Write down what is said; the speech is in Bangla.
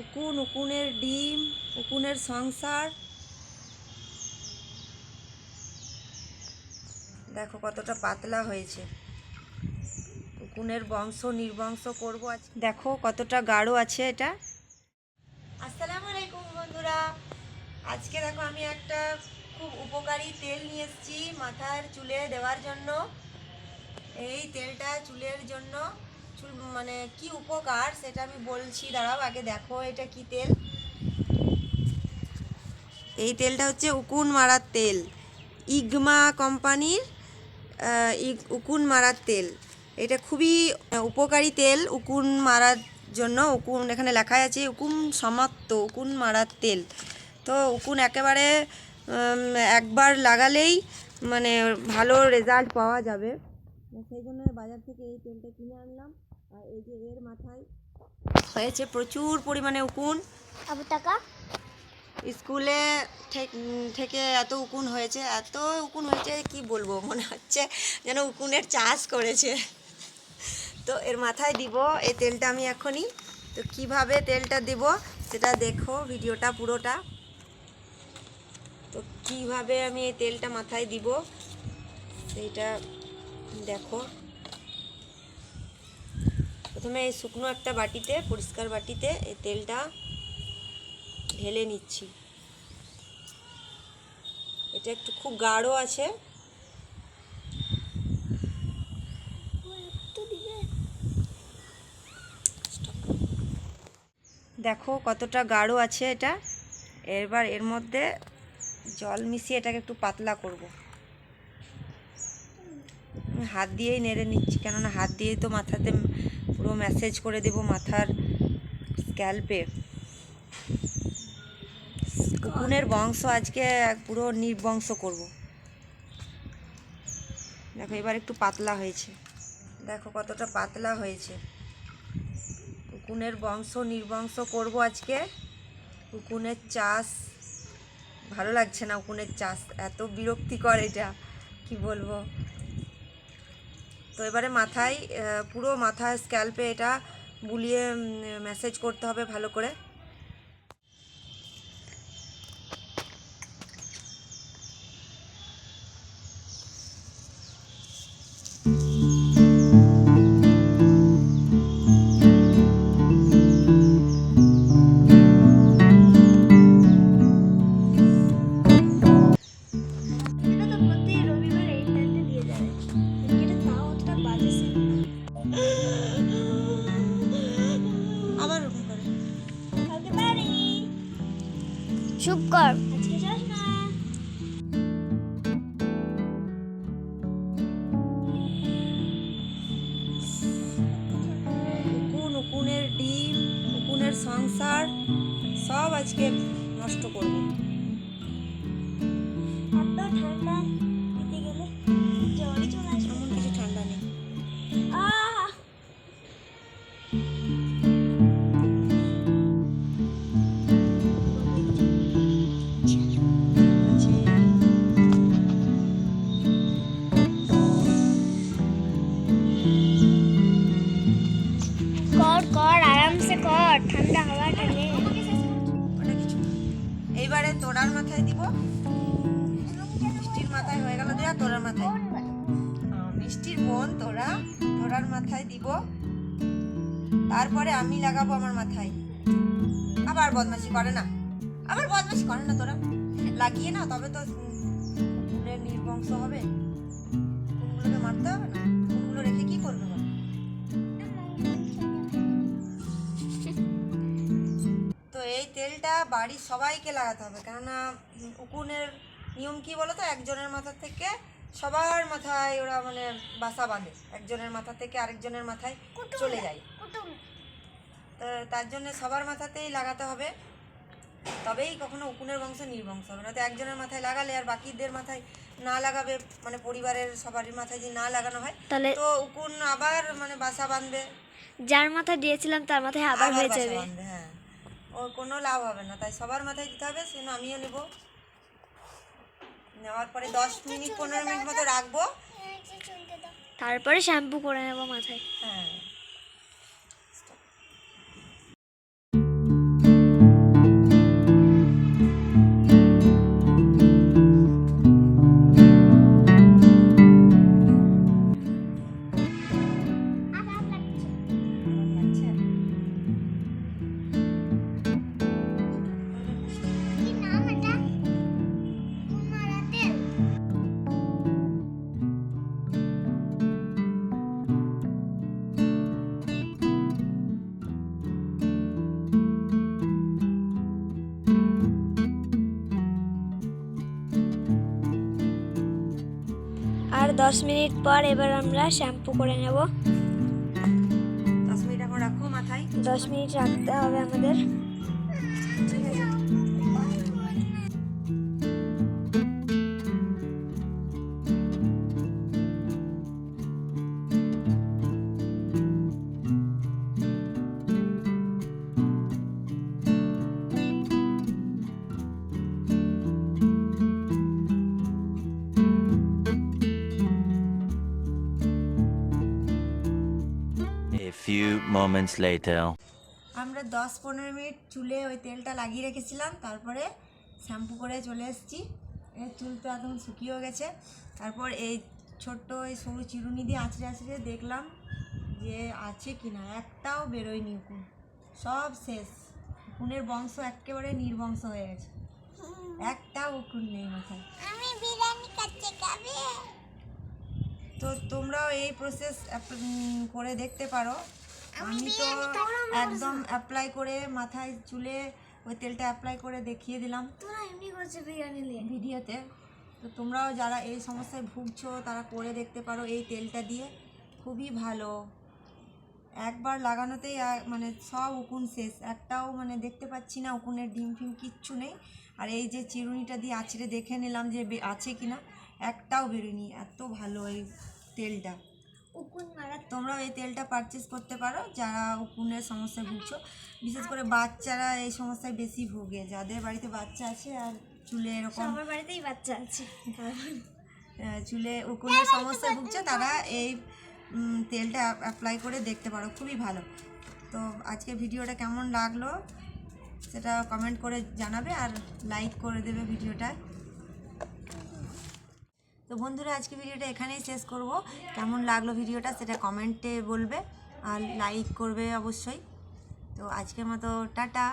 উকুন, উকুনের ডিম, উকুনের সংসার। দেখো কতটা পাতলা হয়েছে। উকুনের বংশ, নির্বংশ করব আজ। দেখো কতটা গাঢ় আছে এটা। আসসালামু আলাইকুম বন্ধুরা। আজকে দেখো আমি একটা খুব উপকারী তেল নিয়ে এসেছি মাথার চুলে দেওয়ার জন্য। এই তেলটা চুলের জন্য মানে কি উপকার সেটা আমি বলছি, দাঁড়াও আগে দেখো এটা কি তেল। এই তেলটা হচ্ছে উকুন মারার তেল, ইগমা কোম্পানির উকুন মারার তেল। এটা খুবই উপকারী তেল, উকুন মারার জন্য, উকুন এখানে লেখা আছে, উকুন সমাপ্ত, উকুন মারার তেল। তো উকুন একেবারে একবার লাগালেই মানে ভালো রেজাল্ট পাওয়া যাবে। সেই জন্য বাজার থেকে এই তেলটা কিনে আনলাম। এই যে এর মাথায় হয়েছে প্রচুর পরিমাণে উকুন। আবু টাকা? স্কুলে থেক- থেকে এত উকুন হয়েছে এত উকুন হয়েছে কি বলব? মনে হচ্ছে যেন উকুনের চাষ করেছে। তো এর মাথায় দিব এই তেলটা আমি এখনই। তো কীভাবে তেলটা দেব সেটা দেখো ভিডিওটা পুরোটা। তো কীভাবে আমি এই তেলটা মাথায় দিব সেইটা দেখো। প্রথমে এই শুকনো একটা বাটিতে, পরিষ্কার বাটিতে এই তেলটা ঢেলে নিচ্ছি। এটা একটু খুব গাঢ় আছে। দেখো কতটা গাঢ় আছে এটা। এবার এর মধ্যে জল মিশিয়ে এটাকে একটু পাতলা করব। আমি হাত দিয়েই নেড়ে নিচ্ছি, কেননা হাত দিয়েই তো মাথাতে পুরো ম্যাসেজ করে দেব মাথার স্ক্যাল্পে উকুনের বংশ আজকে পুরো নির্বংশ করব। দেখো, এবার একটু পাতলা হয়েছে। দেখো কতটা পাতলা হয়েছে। উকুনের বংশ নির্বংশ করব আজকে। উকুনের চাষ, ভালো লাগছে না উকুনের চাষ, এত বিরক্তিকর এটা, কি বলব? তো এবারে মাথায় পুরো মাথায় স্ক্যাল্পে এটা বুলিয়ে মেসেজ করতে হবে ভালো করে। কর। আজকে যাস না উকুন উকুনের ডিম উকুনের সংসার সব আজকে নষ্ট করব। এত ঠান্ডা? দিতে গেলে জ্বরই চলে আসবে এমন কিছু ঠান্ডা নেই। কর কর, আরামসে কর, ঠান্ডা হাওয়াটা নে। ওটা কিছু না। এইবারে তোরার মাথায় দিব। মিষ্টির মাথায় হয়ে গেল দেয়া তোরার মাথায়। মিষ্টির বোন তোরা তোরার মাথায় দিব। তারপরে আমি লাগাবো আমার মাথায়। আবার বদমাশি করে না। আবার বদমাশি করে না তোরা। লাগিয়ে না তবে তো নির্বংশ হবে। কোনগুলোকে মারতে হবে না। রেখে কি করবে বলো? তো এই তেলটা বাড়ির সবাইকে লাগাতে হবে কেননা উকুনের নিয়ম কি বলো তো? একজনের মাথা থেকে সবার মাথায় ওরা মানে বাসা বাঁধে। একজনের মাথা থেকে আরেকজনের মাথায় চলে যায়। তো তার জন্য সবার মাথাতেই লাগাতে হবে। তবেই কখনো উকুনের বংশ নির্বংশ হবে। না তো একজনের মাথায় লাগালে আর বাকিদের মাথায় না লাগাবে মানে পরিবারের সবারই মাথায় যদি না লাগানো হয় তাহলে তো উকুন আবার মানে বাসা বাঁধবে। যার মাথায় দিয়েছিলাম তার মাথায় আবার হয়ে যাবে। হ্যাঁ। ওর কোনো লাভ হবে না তাই সবার মাথায় দিতে হবে সেজন্য আমিও নেব। নেওয়ার পরে দশ মিনিট পনেরো মিনিট মতো রাখব। তারপরে শ্যাম্পু করে নেব মাথায়। হ্যাঁ। দশ মিনিট পর এবার আমরা শ্যাম্পু করে নেব। দশ মিনিট এখন রাখো মাথায়। দশ মিনিট রাখতে হবে আমাদের। ঠিক আছে। Few moments later. আমরা দশ পনেরো মিনিট চুলে ওই তেলটা লাগিয়ে রেখেছিলাম তারপরে শ্যাম্পু করে চলে এসেছি। এর চুল তো একদম শুকিয়েও গেছে। তারপর এই ছোট্ট এই সরু চিরুনি দিয়ে আঁচড়ে আঁচড়ে দেখলাম যে আছে কি না একটাও বেরোয়নি উকুন। সব শেষ। উকুনের বংশ একেবারে নির্বংশ হয়ে গেছে। একটাও উকুন নেই মাথায়। আমি বিরিয়ানি খাচ্ছি খাবে? তো তোমরাও এই প্রসেস করে দেখতে পারো। আমি তো একদম অ্যাপ্লাই করে মাথায় চুলে ওই তেলটা অ্যাপ্লাই করে দেখিয়ে দিলাম। তোরা এমনি করছে ভিডিওতে। তো তোমরাও যারা এই সমস্যায় ভুগছো তারা করে দেখতে পারো এই তেলটা দিয়ে। খুবই ভালো। একবার লাগানোতেই মানে সব উকুন শেষ। একটাও মানে দেখতে পাচ্ছি না উকুনের ডিম ফিম কিচ্ছু নেই। আর এই যে চিরুনিটা দিয়ে আছড়ে দেখে নিলাম যে আছে কি না একটাও বেরোয়নি। এত ভালো এই তেলটা। উকুন মারা তোমরাও এই তেলটা পারচেস করতে পারো যারা উকুনের সমস্যায় ভুগছো। বিশেষ করে বাচ্চারা এই সমস্যায় বেশি ভোগে যাদের বাড়িতে বাচ্চা আছে আর চুলে এরকম আমার বাড়িতেই বাচ্চা আছে। চুলে উকুনের সমস্যায় ভুগছে তারা এই তেলটা অ্যাপ্লাই করে দেখতে পারো খুবই ভালো। তো আজকে ভিডিওটা কেমন লাগল সেটা কমেন্ট করে জানাবে আর লাইক করে দেবে ভিডিওটা। তো বন্ধুরা, আজকে ভিডিওটা এখানেই শেষ করব। কেমন লাগল ভিডিওটা সেটা কমেন্টে বলবে আর লাইক করবে অবশ্যই। তো আজকের মতো টাটা।